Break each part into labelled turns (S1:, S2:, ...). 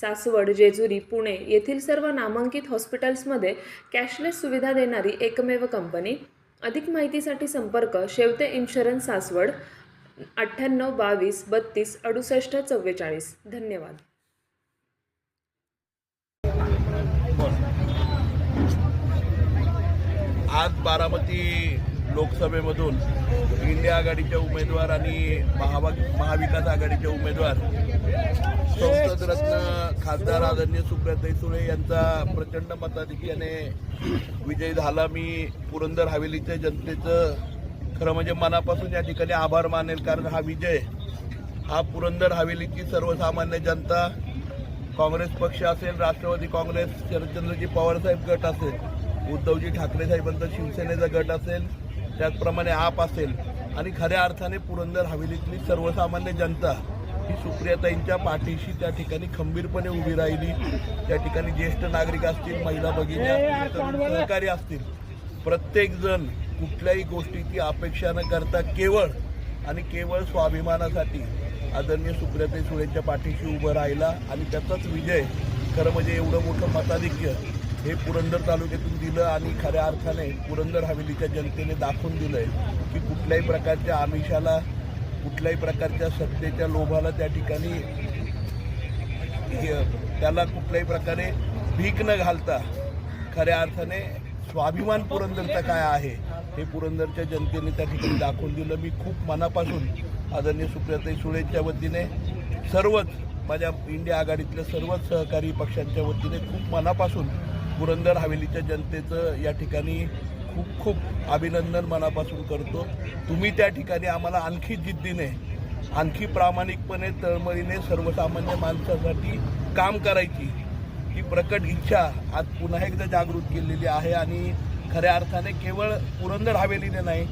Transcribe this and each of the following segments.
S1: सासवड जेजुरी पुणे येथील सर्व नामांकित हॉस्पिटल्समध्ये कॅशलेस सुविधा देणारी एकमेव कंपनी. अधिक माहितीसाठी संपर्क शेवते इन्शुरन्स सासवड अठ्ठ्याण्णव बावीस बत्तीस अडुसष्ट चव्वेचाळीस. धन्यवाद.
S2: आज बारामती लोकसभेमधून इंडिया आघाडीच्या उमेदवार आणि महावा महाविकास आघाडीचे उमेदवार संसदरत्न खासदार आदरणीय सुप्रियाताई सुळे यांचा प्रचंड मताधिक्याने विजय झाला. मी पुरंदर हवेलीच्या जनतेचं खरं म्हणजे मनापासून या ठिकाणी आभार मानेल कारण हा विजय हा पुरंदर हवेलीची सर्वसामान्य जनता काँग्रेस पक्ष असेल राष्ट्रवादी काँग्रेस शरदचंद्रजी पवारसाहेब गट असेल उद्धवजी ठाकरे साहेबांचा शिवसेनेचा गट असेल त्याचप्रमाणे आप असेल. आणि खऱ्या अर्थाने पुरंदर हवेलीतली सर्वसामान्य जनता ही सुप्रियाताईंच्या पाठीशी त्या ठिकाणी खंबीरपणे उभी राहिली. त्या ठिकाणी ज्येष्ठ नागरिक असतील महिला भगिनी सहकारी असतील. प्रत्येक जण कुठल्याही गोष्टीची अपेक्षा न करता केवळ आणि केवळ स्वाभिमानासाठी आदरणीय सुप्रियाताई सुळेंच्या पाठीशी उभं राहिला आणि त्याचाच विजय खरं म्हणजे एवढं मोठं मताधिक्य हे पुरंदर तालुक्यातून दिलं आणि खऱ्या अर्थाने पुरंदर हवेलीच्या जनतेने दाखवून दिलंय की कुठल्याही प्रकारच्या आमिषाला कुठल्याही प्रकारच्या सत्तेच्या लोभाला त्या ठिकाणी हे- त्याला कुठल्याही प्रकारे भीक न घालता खऱ्या अर्थाने स्वाभिमान पुरंदरचा काय आहे हे पुरंदरच्या जनतेने त्या ठिकाणी दाखवून दिलं. मी खूप मनापासून आदरणीय सुप्रियाताई सुळेच्या वतीने सर्वच माझ्या इंडिया आघाडीतल्या सर्वच सहकारी पक्षांच्या वतीने खूप मनापासून पुरंदर हवेलीच्या जनतेचं या ठिकाणी खूप खूप अभिनंदन मनापासून करतो. तुम्ही त्या ठिकाणी आम्हाला आणखी जिद्दीने आणखी प्रामाणिकपणे तळमळीने सर्वसामान्य माणसासाठी काम करायची ही प्रकट इच्छा आज पुन्हा एकदा जागृत केलेली आहे आणि खऱ्या अर्थाने केवळ पुरंदर हवेलीने नाही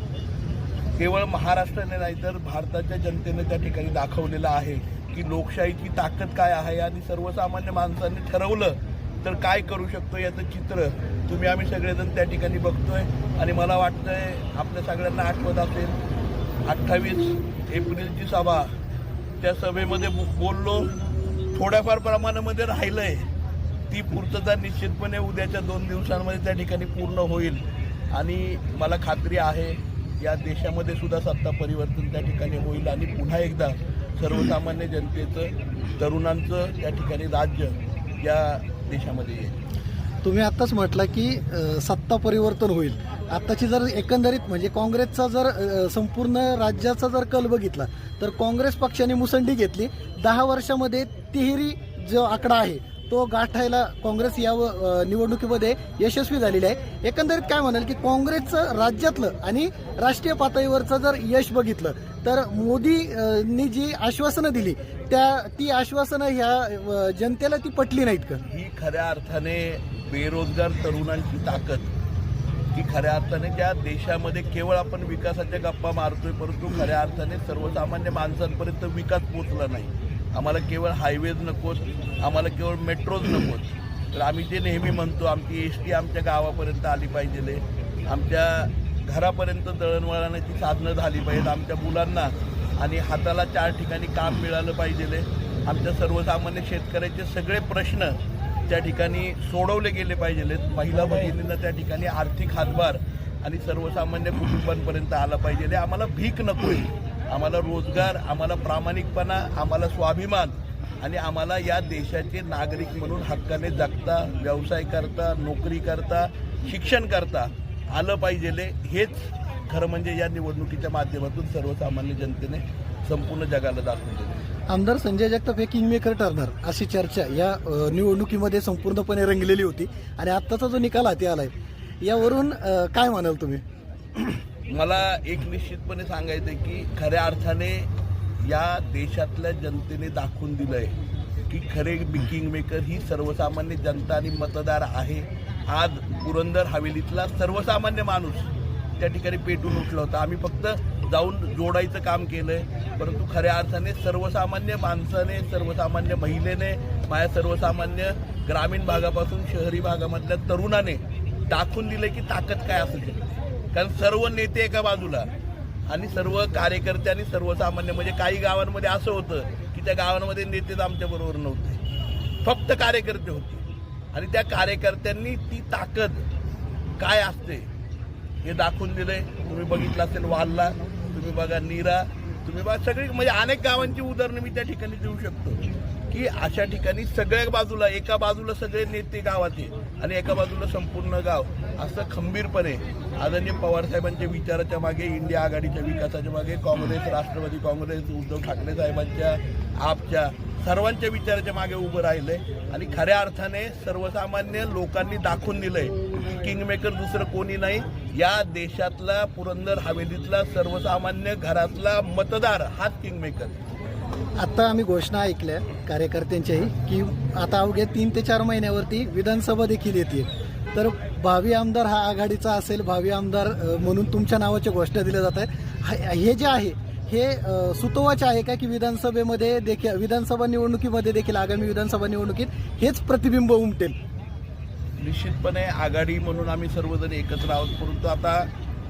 S2: केवळ महाराष्ट्राने नाही तर भारताच्या जनतेने त्या ठिकाणी दाखवलेलं आहे की लोकशाहीची ताकद काय आहे आणि सर्वसामान्य माणसांनी ठरवलं तर काय करू शकतो याचं चित्र तुम्ही आम्ही सगळेजण त्या ठिकाणी बघतोय. आणि मला वाटतंय आपल्या सगळ्यांना आठवत असेल अठ्ठावीस एप्रिलची सभा. त्या सभेमध्ये बोललो थोड्याफार प्रमाणामध्ये राहिलंय. ती पूर्तता निश्चितपणे उद्याच्या दोन दिवसांमध्ये त्या ठिकाणी पूर्ण होईल. आणि मला खात्री आहे या देशामध्ये सुद्धा सत्ता परिवर्तन त्या ठिकाणी होईल. आणि पुन्हा एकदा सर्वसामान्य जनतेचं तरुणांचं त्या ठिकाणी राज्य या देशामध्ये येईल?
S3: तुम्ही आत्ताच म्हटला की सत्ता परिवर्तन होईल. आत्ताची जर एकंदरीत म्हणजे काँग्रेसचा जर संपूर्ण राज्याचा जर कल बघितला तर काँग्रेस पक्षाने मुसंडी घेतली. दहा वर्षामध्ये तिहेरी जो आकडा आहे तो गाठायला काँग्रेस या निवडणुकीमध्ये यशस्वी झालेली आहे. एकंदरीत काय म्हणाल की काँग्रेसचं राज्यातलं आणि राष्ट्रीय पातळीवरचं जर यश बघितलं तर मोदींनी जी आश्वासनं दिली त्या ती आश्वासनं ह्या जनतेला ती पटली नाहीत का?
S2: ही खऱ्या अर्थाने बेरोजगार तरुणांची ताकद. की खऱ्या अर्थाने ज्या देशामध्ये केवळ आपण विकासाच्या गप्पा मारतोय परंतु खऱ्या अर्थाने सर्वसामान्य माणसांपर्यंत विकास पोचला नाही. आम्हाला केवळ हायवेज नकोत आम्हाला केवळ मेट्रोज नकोत. तर आम्ही जे नेहमी म्हणतो आमची एस टी आमच्या गावापर्यंत आली पाहिजे. आमच्या घरापर्यंत दळणवळणाची साधनं झाली पाहिजेत. आमच्या मुलांना आणि हाताला चार ठिकाणी काम मिळालं पाहिजे आमच्या सर्वसामान्य शेतकऱ्याचे सगळे प्रश्न त्या ठिकाणी सोडवले गेले पाहिजेत महिला भगिनींना त्या ठिकाणी आर्थिक हातभार आणि सर्वसामान्य कुटुंबांपर्यंत आला पाहिजे आम्हाला भीक नकोय. आम्हाला रोजगार आम्हाला प्रामाणिकपणा आम्हाला स्वाभिमान आणि आम्हाला या देशाचे नागरिक म्हणून हक्काने जगता व्यवसाय करता नोकरी करता शिक्षण करता आलं पाहिजे हेच खरं म्हणजे या निवडणुकीच्या माध्यमातून सर्वसामान्य जनतेने संपूर्ण जगाला दाखवून दिले.
S3: आमदार संजय जगताप हे किंगमेकर ठरणार अशी चर्चा या निवडणुकीमध्ये संपूर्णपणे रंगलेली होती आणि आत्ताचा जो निकाल हाती आलाय यावरून काय म्हणाल तुम्ही?
S2: मला एक निश्चितपणे सांगायचं आहे की खऱ्या अर्थाने या देशातल्या जनतेने दाखवून दिलंय की खरे किंग मेकर ही सर्वसामान्य जनता आणि मतदार आहे. आज पुरंदर हवेलीतला सर्वसामान्य माणूस त्या ठिकाणी पेटून उठला होता. आम्ही फक्त जाऊन जोडायचं काम केलंय. परंतु खऱ्या अर्थाने सर्वसामान्य माणसाने सर्वसामान्य महिलेने माझ्या सर्वसामान्य ग्रामीण भागापासून शहरी भागामधल्या तरुणाने दाखवून दिलं की ताकद काय असू शकते कारण सर्व नेते एका बाजूला आणि सर्व कार्यकर्ते आणि सर्वसामान्य म्हणजे काही गावांमध्ये असं होतं की त्या गावांमध्ये नेतेच आमच्या बरोबर नव्हते. फक्त कार्यकर्ते होते. आणि त्या कार्यकर्त्यांनी ती ताकद काय असते? हे दाखवून दिलंय. तुम्ही बघितलं असेल वाल्ला तुम्ही बघा नीरा तुम्ही बघा सगळी म्हणजे अनेक गावांची उदाहरणं मी त्या ठिकाणी देऊ शकतो. की अशा ठिकाणी सगळ्या बाजूला एका बाजूला सगळे नेते गावाचे आणि एका बाजूला संपूर्ण गाव. असं खंबीरपणे आदरणीय पवारसाहेबांच्या विचाराच्या मागे इंडिया आघाडीच्या विकासाच्या मागे काँग्रेस राष्ट्रवादी काँग्रेस उद्धव ठाकरे साहेबांच्या आपच्या सर्वांच्या विचाराच्या मागे उभं राहिलंय आणि खऱ्या अर्थाने सर्वसामान्य लोकांनी दाखवून दिलंय की किंगमेकर दुसरं कोणी नाही. या देशातला पुरंदर हवेलीतला सर्वसामान्य घरातला मतदार हाच किंगमेकर
S3: आता आम्ही घोषणा ऐकल्या कार्यकर्त्यांच्याही की आता अवघ्या तीन ते चार महिन्यावरती विधानसभा देखील येते तर भावी आमदार हा आघाडीचा असेल भावी आमदार म्हणून तुमच्या नावाच्या घोषणा दिल्या जात आहेत. हे जे आहे हे अ, सुतोवाचे आहे का की विधानसभेमध्ये देखील विधानसभा निवडणुकीमध्ये देखील आगामी विधानसभा निवडणुकीत हेच प्रतिबिंब उमटेल?
S2: निश्चितपणे आघाडी म्हणून आम्ही सर्वजण एकत्र आहोत. परंतु आता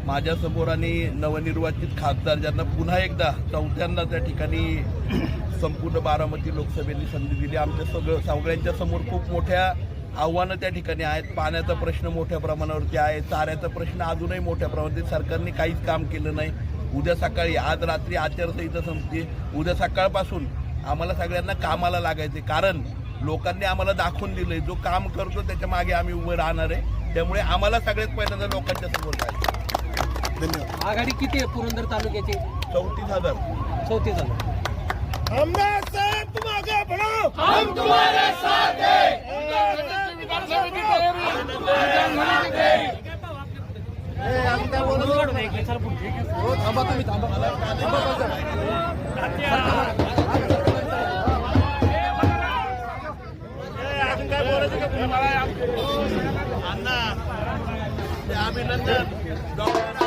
S2: माझ्यासमोर आणि नवनिर्वाचित खासदार ज्यांना पुन्हा एकदा चौथ्यांदा त्या ठिकाणी संपूर्ण बारामती लोकसभेने संधी दिली. आमच्या सगळं सगळ्यांच्या समोर खूप मोठ्या आव्हानं त्या ठिकाणी आहेत. पाण्याचा प्रश्न मोठ्या प्रमाणावरती आहे. चाऱ्याचा प्रश्न अजूनही मोठ्या प्रमाणात सरकारने काहीच काम केलं नाही. उद्या सकाळी आज रात्री आचारसंहिता संपते. उद्या सकाळपासून आम्हाला सगळ्यांना कामाला लागायचे. कारण लोकांनी आम्हाला दाखवून दिलंय जो काम करतो त्याच्यामागे आम्ही उभं राहणार आहे. त्यामुळे आम्हाला सगळ्यात पहिल्यांदा लोकांच्या समोर जायचं.
S3: धन्यवाद.
S4: आघाडी किती आहे पुरंदर तालुक्याची?
S2: चौतीस हजार.
S4: चौतीस हजार.
S2: अण्णा ते अभिनंदन डॉक्टर